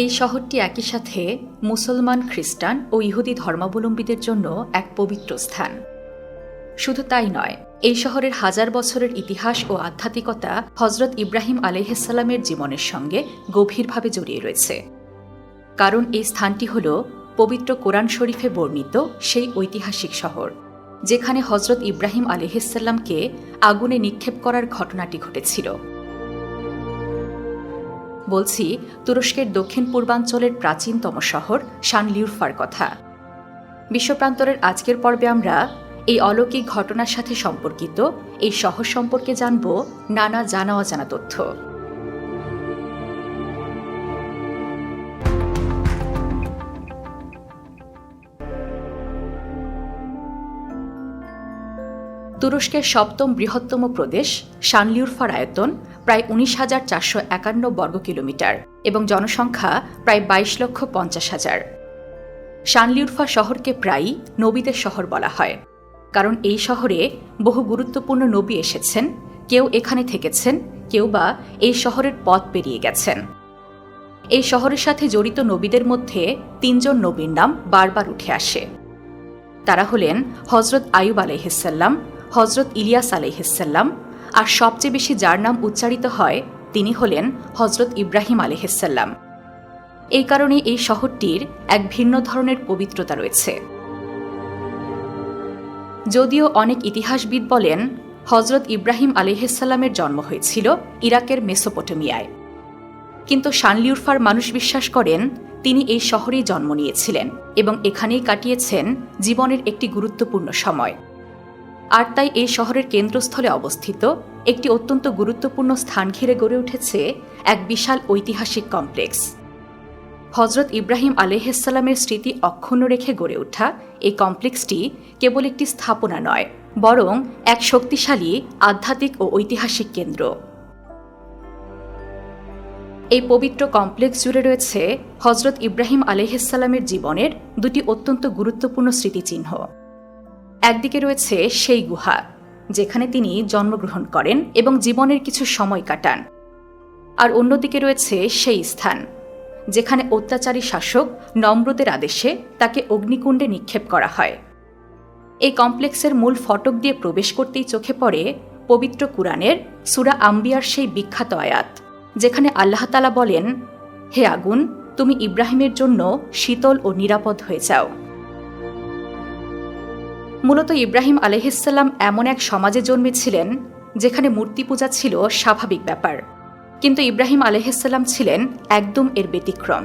এই শহরটি একই সাথে মুসলমান, খ্রিস্টান ও ইহুদি ধর্মাবলম্বীদের জন্য এক পবিত্র স্থান। শুধু তাই নয়, এই শহরের হাজার বছরের ইতিহাস ও আধ্যাত্মিকতা হজরত ইব্রাহিম আলহিসাল্লামের জীবনের সঙ্গে গভীরভাবে জড়িয়ে রয়েছে। কারণ এই স্থানটি হল পবিত্র কোরআন শরীফে বর্ণিত সেই ঐতিহাসিক শহর, যেখানে হজরত ইব্রাহিম আলহিসাল্লামকে আগুনে নিক্ষেপ করার ঘটনাটি ঘটেছিল। বলছি, তুরস্কের দক্ষিণ পূর্বাঞ্চলের প্রাচীনতম শহর শানলিউরফার কথা। বিশ্বপ্রান্তরের আজকের পর্বে আমরা এই অলৌকিক ঘটনার সাথে সম্পর্কিত এই শহর সম্পর্কে জানব নানা জানা অজানা তথ্য। তুরস্কের সপ্তম বৃহত্তম প্রদেশ শানলিউরফার আয়তন প্রায় উনিশ হাজার চারশো একান্ন বর্গ কিলোমিটার এবং জনসংখ্যা প্রায় বাইশ লক্ষ পঞ্চাশ হাজার। শানলিউরফা শহরকে প্রায়ই নবীদের শহর বলা হয়। কারণ এই শহরে বহু গুরুত্বপূর্ণ নবী এসেছেন, কেউ এখানে থেকেছেন, কেউ বা এই শহরের পথ পেরিয়ে গেছেন। এই শহরের সাথে জড়িত নবীদের মধ্যে তিনজন নবীর নাম বারবার উঠে আসে। তারা হলেন হজরত আয়ুব আলহিসাল্লাম হজরত ইলিয়াস আলহিসাল্লাম আর সবচেয়ে বেশি যার নাম উচ্চারিত হয়, তিনি হলেন হজরত ইব্রাহিম আলহিসাল্লাম এই কারণে এই শহরটির এক ভিন্ন ধরনের পবিত্রতা রয়েছে। যদিও অনেক ইতিহাসবিদ বলেন হজরত ইব্রাহিম আলিহাল্লামের জন্ম হয়েছিল ইরাকের মেসোপটেমিয়ায়। কিন্তু শানলিউরফার মানুষ বিশ্বাস করেন, তিনি এই শহরেই জন্ম নিয়েছিলেন এবং এখানেই কাটিয়েছেন জীবনের একটি গুরুত্বপূর্ণ সময়। আর তাই এই শহরের কেন্দ্রস্থলে অবস্থিত একটি অত্যন্ত গুরুত্বপূর্ণ স্থান ঘিরে গড়ে উঠেছে এক বিশাল ঐতিহাসিক কমপ্লেক্স। হজরত ইব্রাহিম আলহামের স্মৃতি অক্ষুণ্ণ রেখে গড়ে ওঠা এই কমপ্লেক্সটি কেবল একটি স্থাপনা নয়, বরং এক শক্তিশালী, আধ্যাত্মিক ও ঐতিহাসিক কেন্দ্র। এই পবিত্র কমপ্লেক্স জুড়ে রয়েছে হজরত ইব্রাহিম আলহামের জীবনের দুটি অত্যন্ত গুরুত্বপূর্ণ স্মৃতিচিহ্ন। একদিকে রয়েছে সেই গুহা, যেখানে তিনি জন্মগ্রহণ করেন এবং জীবনের কিছু সময় কাটান। আর অন্যদিকে রয়েছে সেই স্থান, যেখানে অত্যাচারী শাসক নম্রদের আদেশে তাকে অগ্নিকুণ্ডে নিক্ষেপ করা হয়। এই কমপ্লেক্সের মূল ফটক দিয়ে প্রবেশ করতেই চোখে পড়ে পবিত্র কুরআনের সুরা আম্বিয়ার সেই বিখ্যাত আয়াত, যেখানে আল্লাহ আল্লাহতালা বলেন, হে আগুন, তুমি ইব্রাহিমের জন্য শীতল ও নিরাপদ হয়ে যাও। মূলত ইব্রাহিম আলহিসাল্লাম এমন এক সমাজে জন্মেছিলেন যেখানে মূর্তি পূজা ছিল স্বাভাবিক ব্যাপার। কিন্তু ইব্রাহিম আলহিসাল্লাম ছিলেন একদম এর ব্যতিক্রম।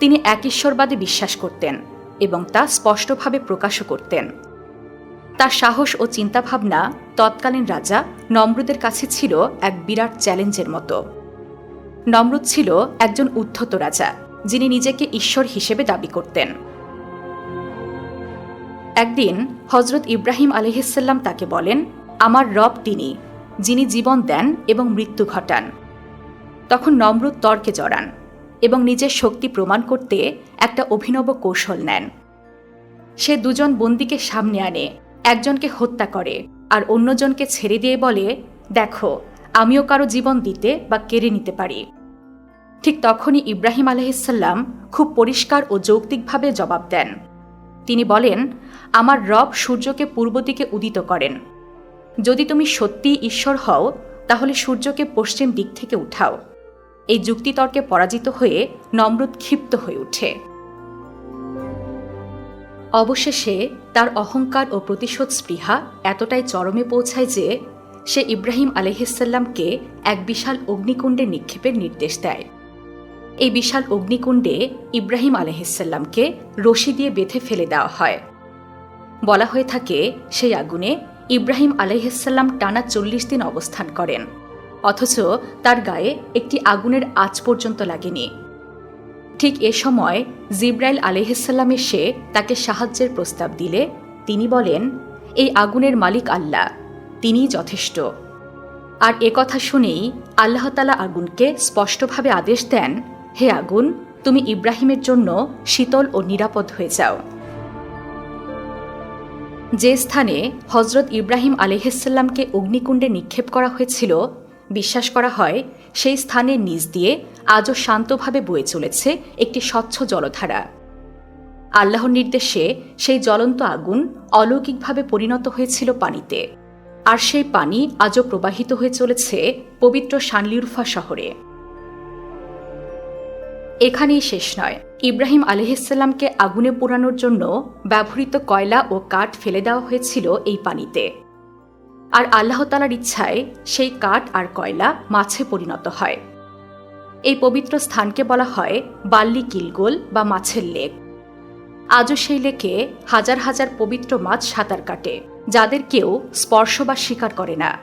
তিনি এক ঈশ্বরবাদে বিশ্বাস করতেন এবং তা স্পষ্টভাবে প্রকাশও করতেন। তার সাহস ও চিন্তাভাবনা তৎকালীন রাজা নমরুদের কাছে ছিল এক বিরাট চ্যালেঞ্জের মতো। নমরুদ ছিল একজন উদ্ধত রাজা, যিনি নিজেকে ঈশ্বর হিসেবে দাবি করতেন। একদিন হজরত ইব্রাহিম আলহিসাল্লাম তাকে বলেন, আমার রব তিনি, যিনি জীবন দেন এবং মৃত্যু ঘটান। তখন নম্র তর্কে জড়ান এবং নিজের শক্তি প্রমাণ করতে একটা অভিনব কৌশল নেন। সে দুজন বন্দিকে সামনে আনে, একজনকে হত্যা করে আর অন্যজনকে ছেড়ে দিয়ে বলে, দেখো, আমিও কারও জীবন দিতে বা কেড়ে নিতে পারি। ঠিক তখনই ইব্রাহিম আলহিসাল্লাম খুব পরিষ্কার ও যৌক্তিকভাবে জবাব দেন। তিনি বলেন, আমার রব সূর্যকে পূর্ব দিকে উদিত করেন। যদি তুমি সত্যিই ঈশ্বর হও, তাহলে সূর্যকে পশ্চিম দিক থেকে উঠাও। এই যুক্তিতর্কে পরাজিত হয়ে নমরুদ ক্ষিপ্ত হয়ে ওঠে অবশেষে তার অহংকার ও প্রতিশোধ স্পৃহা এতটাই চরমে পৌঁছায় যে, সে ইব্রাহিম আলহিসাল্লামকে এক বিশাল অগ্নিকুণ্ডে নিক্ষেপের নির্দেশ দেয়। এই বিশাল অগ্নিকুণ্ডে ইব্রাহিম আলহিসাল্লামকে রশি দিয়ে বেঁধে ফেলে দেওয়া হয়। বলা হয়ে থাকে, সেই আগুনে ইব্রাহিম আলহিসাল্লাম টানা চল্লিশ দিন অবস্থান করেন, অথচ তার গায়ে একটি আগুনের আজ পর্যন্ত লাগেনি। ঠিক এ সময় জিব্রাইল আলহিসাল্লাম এসে তাকে সাহায্যের প্রস্তাব দিলে, তিনি বলেন, এই আগুনের মালিক আল্লাহ, তিনিই যথেষ্ট। আর এ কথা শুনেই আল্লাহতালা আগুনকে স্পষ্টভাবে আদেশ দেন হে আগুন, তুমি ইব্রাহিমের জন্য শীতল ও নিরাপদ হয়ে যাও। যে স্থানে হজরত ইব্রাহিম আলিহাল্লামকে অগ্নিকুণ্ডে নিক্ষেপ করা হয়েছিল, বিশ্বাস করা হয় সেই স্থানের নিচ দিয়ে আজও শান্তভাবে বয়ে চলেছে একটি স্বচ্ছ জলধারা। আল্লাহর নির্দেশে সেই জ্বলন্ত আগুন অলৌকিকভাবে পরিণত হয়েছিল পানিতে, আর সেই পানি আজও প্রবাহিত হয়ে চলেছে পবিত্র শানলিউরফা শহরে। এখানেই শেষ নয়। ইব্রাহিম আলহিসাল্লামকে আগুনে পোড়ানোর জন্য ব্যবহৃত কয়লা ও কাঠ ফেলে দেওয়া হয়েছিল এই পানিতে। আর আল্লাহ তালার ইচ্ছায় সেই কাঠ আর কয়লা মাছে পরিণত হয়। এই পবিত্র স্থানকে বলা হয় বাল্লি কিলগোল বা মাছের লেক। আজও সেই লেকে হাজার হাজার পবিত্র মাছ সাঁতার কাটে, যাদের কেউ স্পর্শ বা স্বীকার করে না।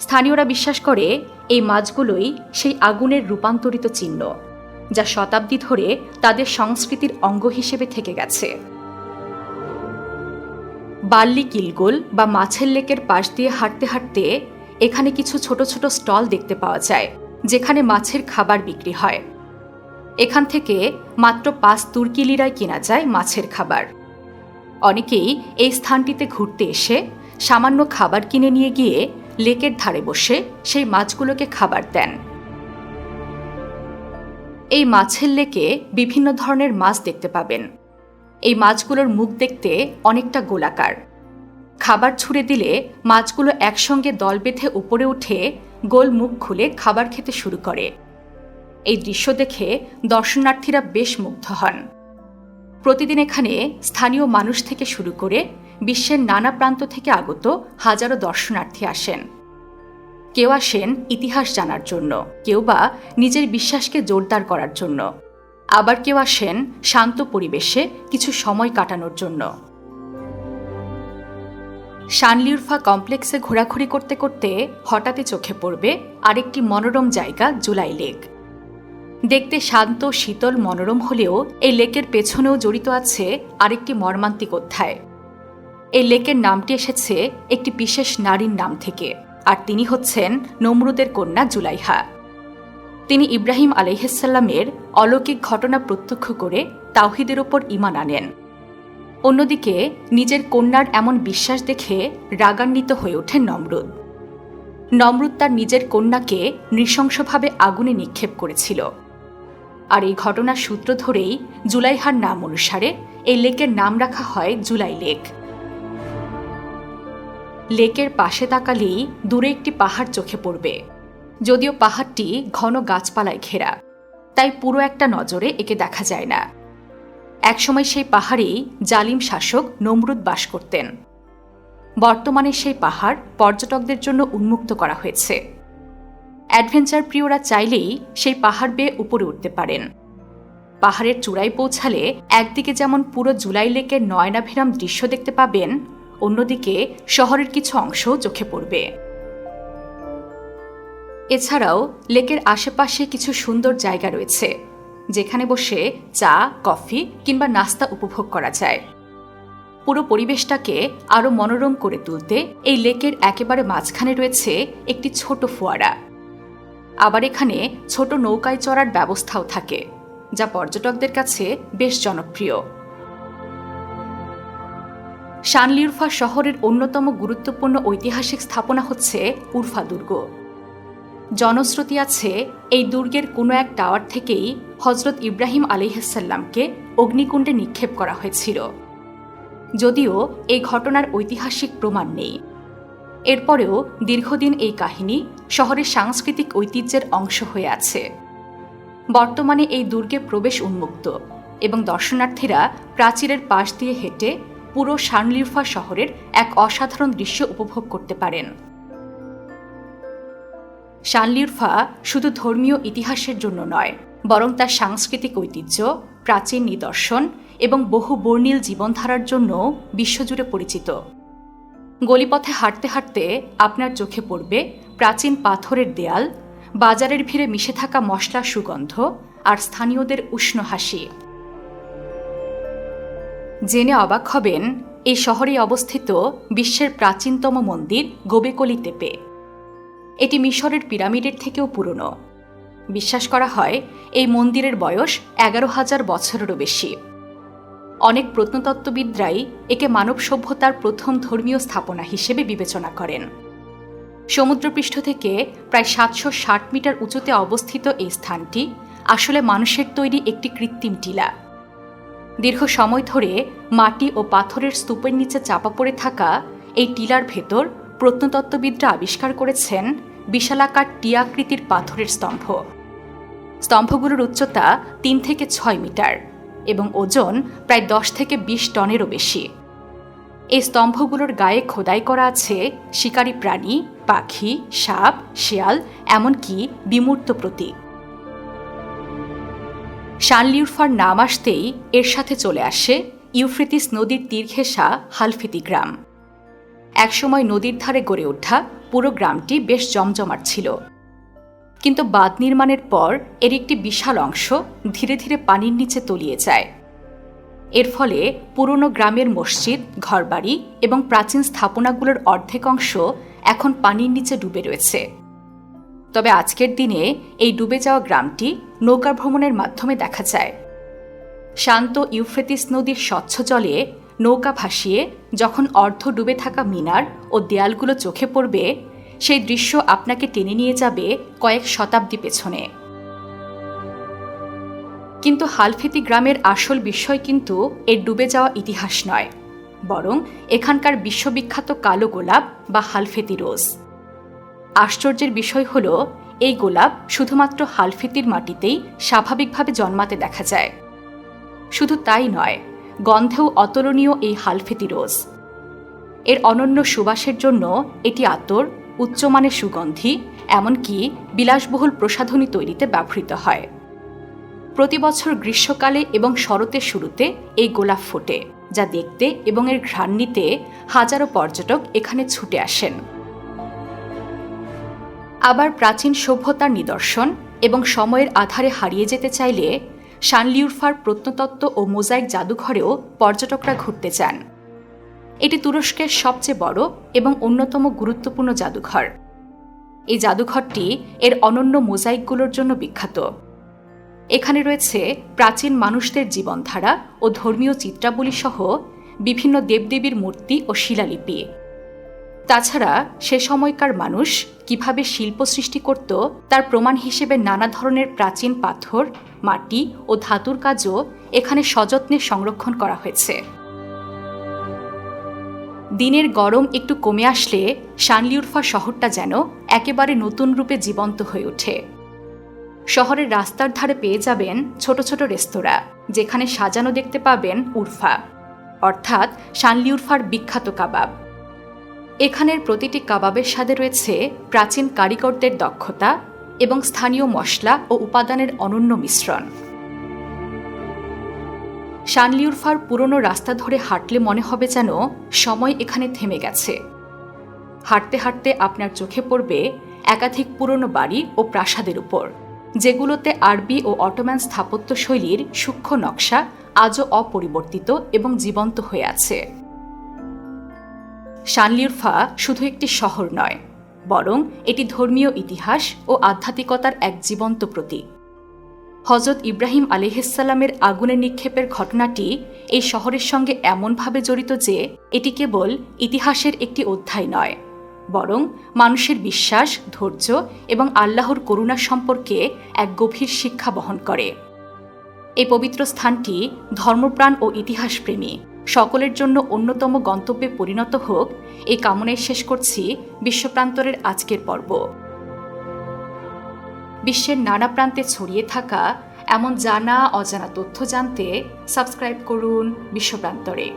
স্থানীয়রা বিশ্বাস করে এই মাছগুলোই সেই আগুনের রূপান্তরিত চিহ্ন। যা শতাব্দী ধরে তাদের সংস্কৃতির অঙ্গ হিসেবে থেকে গেছে। বাল্লি কিলগোল বা মাছের লেকের পাশ দিয়ে হাঁটতে হাঁটতে এখানে কিছু ছোট ছোট স্টল দেখতে পাওয়া যায়, যেখানে মাছের খাবার বিক্রি হয়। এখান থেকে মাত্র পাঁচ তুর্কি লিরায় কেনা যায় মাছের খাবার। অনেকেই এই স্থানটিতে ঘুরতে এসে সামান্য খাবার কিনে নিয়ে গিয়ে লেকের ধারে বসে সেই মাছগুলোকে খাবার দেন। এই মাছের লেকে বিভিন্ন ধরনের মাছ দেখতে পাবেন। এই মাছগুলোর মুখ দেখতে অনেকটা গোলাকার। খাবার ছুঁড়ে দিলে মাছগুলো একসঙ্গে দল বেঁধে উপরে উঠে গোল মুখ খুলে খাবার খেতে শুরু করে। এই দৃশ্য দেখে দর্শনার্থীরা বেশ মুগ্ধ হন। প্রতিদিন এখানে স্থানীয় মানুষ থেকে শুরু করে বিশ্বের নানা প্রান্ত থেকে আগত হাজারো দর্শনার্থী আসেন। কেউ আসেন ইতিহাস জানার জন্য, কেউ বা নিজের বিশ্বাসকে জোরদার করার জন্য। আবার কেউ আসেন শান্ত পরিবেশে কিছু সময় কাটানোর জন্য। শানলিউরফা কমপ্লেক্সে ঘোরাঘুরি করতে করতে হঠাৎই চোখে পড়বে আরেকটি মনোরম জায়গা জুলাই লেক। দেখতে শান্ত, শীতল, মনোরম হলেও এই লেকের পেছনেও জড়িত আছে আরেকটি মর্মান্তিক অধ্যায়। এই লেকের নামটি এসেছে একটি বিশেষ নারীর নাম থেকে। আর তিনি হচ্ছেন নমরুদের কন্যা জুলাইহা। তিনি ইব্রাহিম আলহিসাল্লামের অলৌকিক ঘটনা প্রত্যক্ষ করে তাওহিদের ওপর ইমান আনেন। অন্যদিকে নিজের কন্যার এমন বিশ্বাস দেখে রাগান্বিত হয়ে ওঠেন নমরুদ। নমরুদ তার নিজের কন্যাকে নৃশংসভাবে আগুনে নিক্ষেপ করেছিল। আর এই ঘটনার সূত্র ধরেই জুলাইহার নাম অনুসারে এই লেকের নাম রাখা হয় জুলাই লেক। লেকের পাশে তাকালেই দূরে একটি পাহাড় চোখে পড়বে। যদিও পাহাড়টি ঘন গাছপালায় ঘেরা, তাই পুরো একটা নজরে একে দেখা যায় না। একসময় সেই পাহাড়েই জালিম শাসক নমরুদ বাস করতেন। বর্তমানে সেই পাহাড় পর্যটকদের জন্য উন্মুক্ত করা হয়েছে। অ্যাডভেঞ্চার প্রিয়রা চাইলেই সেই পাহাড় বেয়ে উপরে উঠতে পারেন। পাহাড়ের চূড়ায় পৌঁছালে একদিকে যেমন পুরো জুলাই লেকের নয়নাভিরাম দৃশ্য দেখতে পাবেন অন্যদিকে শহরের কিছু অংশ চোখে পড়বে। এছাড়াও লেকের আশেপাশে কিছু সুন্দর জায়গা রয়েছে, যেখানে বসে চা, কফি কিংবা নাস্তা উপভোগ করা যায়। পুরো পরিবেশটাকে আরও মনোরম করে তুলতে এই লেকের একেবারে মাঝখানে রয়েছে একটি ছোট ফোয়ারা। আবার এখানে ছোট নৌকায় চড়ার ব্যবস্থাও থাকে, যা পর্যটকদের কাছে বেশ জনপ্রিয়। শানলিউরফা শহরের অন্যতম গুরুত্বপূর্ণ ঐতিহাসিক স্থাপনা হচ্ছে উরফা দুর্গ। জনশ্রুতি আছে, এই দুর্গের কোনো এক টাওয়ার থেকেই হজরত ইব্রাহিম আলিহাসাল্লামকে অগ্নিকুণ্ডে নিক্ষেপ করা হয়েছিল। যদিও এই ঘটনার ঐতিহাসিক প্রমাণ নেই। এরপরেও দীর্ঘদিন এই কাহিনী শহরের সাংস্কৃতিক ঐতিহ্যের অংশ হয়ে আছে। বর্তমানে এই দুর্গে প্রবেশ উন্মুক্ত এবং দর্শনার্থীরা প্রাচীরের পাশ দিয়ে হেঁটে পুরো শানলিরফা শহরের এক অসাধারণ দৃশ্য উপভোগ করতে পারেন। শানলিরফা শুধু ধর্মীয় ইতিহাসের জন্য নয়, বরং তার সাংস্কৃতিক ঐতিহ্য, প্রাচীন নিদর্শন এবং বহু বর্ণিল জীবনধারার জন্য বিশ্বজুড়ে পরিচিত। গলিপথে হাঁটতে হাঁটতে আপনার চোখে পড়বে প্রাচীন পাথরের দেয়াল, বাজারের ভিড়ে মিশে থাকা মশলার সুগন্ধ আর স্থানীয়দের উষ্ণ হাসি। জেনে অবাক হবেন, এই শহরে অবস্থিত বিশ্বের প্রাচীনতম মন্দির গোবেকলি তেপে। এটি মিশরের পিরামিডের থেকেও পুরনো। বিশ্বাস করা হয়, এই মন্দিরের বয়স এগারো হাজার বছরেরও বেশি। অনেক প্রত্নতত্ত্ববিদরাই একে মানব সভ্যতার প্রথম ধর্মীয় স্থাপনা হিসেবে বিবেচনা করেন। সমুদ্রপৃষ্ঠ থেকে প্রায় সাতশো ষাট মিটার উঁচুতে অবস্থিত এই স্থানটি আসলে মানুষের তৈরি একটি কৃত্রিম টিলা। দীর্ঘ সময় ধরে মাটি ও পাথরের স্তূপের নিচে চাপা পড়ে থাকা এই টিলার ভেতর প্রত্নতত্ত্ববিদরা আবিষ্কার করেছেন বিশালাকার টিয়াকৃতির পাথরের স্তম্ভ। স্তম্ভগুলোর উচ্চতা তিন থেকে ছয় মিটার এবং ওজন প্রায় দশ থেকে বিশ টনেরও বেশি। এই স্তম্ভগুলোর গায়ে খোদাই করা আছে শিকারী প্রাণী, পাখি, সাপ, শেয়াল, এমনকি বিমূর্ত প্রতীক। শানলিউরফার নাম আসতেই এর সাথে চলে আসে ইউফ্রেতিস নদীর তীর ঘেঁষা হালফিতি গ্রাম একসময় নদীর ধারে গড়ে ওঠা পুরো গ্রামটি বেশ জমজমাট ছিল। কিন্তু বাঁধ নির্মাণের পর এর একটি বিশাল অংশ ধীরে ধীরে পানির নিচে তলিয়ে যায়। এর ফলে পুরনো গ্রামের মসজিদ, ঘরবাড়ি এবং প্রাচীন স্থাপনাগুলোর অর্ধেক অংশ এখন পানির নিচে ডুবে রয়েছে। তবে আজকের দিনে এই ডুবে যাওয়া গ্রামটি নৌকা ভ্রমণের মাধ্যমে দেখা যায়। শান্ত ইউফ্রেতিস নদীর স্বচ্ছ জলে নৌকা ভাসিয়ে যখন অর্ধ ডুবে থাকা মিনার ও দেয়ালগুলো চোখে পড়বে, সেই দৃশ্য আপনাকে টেনে নিয়ে যাবে কয়েক শতাব্দী পেছনে। কিন্তু হালফেতি গ্রামের আসল বিষয় কিন্তু এর ডুবে যাওয়া ইতিহাস নয়, বরং এখানকার বিশ্ববিখ্যাত কালো গোলাপ বা হালফেতি রোজ। আশ্চর্যের বিষয় হল, এই গোলাপ শুধুমাত্র হালফিতির মাটিতেই স্বাভাবিকভাবে জন্মাতে দেখা যায়। শুধু তাই নয়, গন্ধেও অতুলনীয় এই হালফিতি রোজ। এর অনন্য সুবাসের জন্য এটি আতর, উচ্চমানের সুগন্ধি, এমনকি বিলাসবহুল প্রসাধনী তৈরিতে ব্যবহৃত হয়। প্রতি বছর গ্রীষ্মকালে এবং শরতের শুরুতে এই গোলাপ ফোটে, যা দেখতে এবং এর ঘ্রাণ নিতে হাজারো পর্যটক এখানে ছুটে আসেন। আবার প্রাচীন সভ্যতার নিদর্শন এবং সময়ের আধারে হারিয়ে যেতে চাইলে শানলিউরফার প্রত্নতত্ত্ব ও মোজাইক জাদুঘরেও পর্যটকরা ঘুরতে চান। এটি তুরস্কের সবচেয়ে বড় এবং অন্যতম গুরুত্বপূর্ণ জাদুঘর। এই জাদুঘরটি এর অনন্য মোজাইকগুলোর জন্য বিখ্যাত। এখানে রয়েছে প্রাচীন মানুষদের জীবনধারা ও ধর্মীয় চিত্রাবলী সহ বিভিন্ন দেবদেবীর মূর্তি ও শিলালিপি। তাছাড়া সে সময়কার মানুষ কীভাবে শিল্প সৃষ্টি করত, তার প্রমাণ হিসেবে নানা ধরনের প্রাচীন পাথর, মাটি ও ধাতুর কাজও এখানে সযত্নে সংরক্ষণ করা হয়েছে। দিনের গরম একটু কমে আসলে শানলিউরফা শহরটা যেন একেবারে নতুন রূপে জীবন্ত হয়ে ওঠে। শহরের রাস্তার ধারে পেয়ে যাবেন ছোট ছোট রেস্তোরাঁ, যেখানে সাজানো দেখতে পাবেন উরফা। অর্থাৎ শানলিউরফার বিখ্যাত কাবাব। এখানের প্রতিটি কাবাবের স্বাদে রয়েছে প্রাচীন কারিগরদের দক্ষতা এবং স্থানীয় মশলা ও উপাদানের অনন্য মিশ্রণ। শানলিউরফার পুরনো রাস্তা ধরে হাঁটলে মনে হবে যেন সময় এখানে থেমে গেছে। হাঁটতে হাঁটতে আপনার চোখে পড়বে একাধিক পুরনো বাড়ি ও প্রাসাদের উপর, যেগুলোতে আরবি ও অটোম্যান স্থাপত্য শৈলীর সূক্ষ্ম নকশা আজও অপরিবর্তিত এবং জীবন্ত হয়ে আছে। শানলিউরফা শুধু একটি শহর নয়, বরং এটি ধর্মীয় ইতিহাস ও আধ্যাত্মিকতার এক জীবন্ত প্রতীক। হজরত ইব্রাহিম আলিহাসাল্লামের আগুনে নিক্ষেপের ঘটনাটি এই শহরের সঙ্গে এমনভাবে জড়িত যে, এটি কেবল ইতিহাসের একটি অধ্যায় নয়, বরং মানুষের বিশ্বাস, ধৈর্য এবং আল্লাহর করুণা সম্পর্কে এক গভীর শিক্ষা বহন করে। এই পবিত্র স্থানটি ধর্মপ্রাণ ও ইতিহাসপ্রেমী। সকলের জন্য অন্যতম গন্তব্যে পরিণত হোক, এই কামনায় শেষ করছি বিশ্বপ্রান্তরের আজকের পর্ব। বিশ্বের নানা প্রান্তে ছড়িয়ে থাকা এমন জানা অজানা তথ্য জানতে সাবস্ক্রাইব করুন বিশ্বপ্রান্তরে।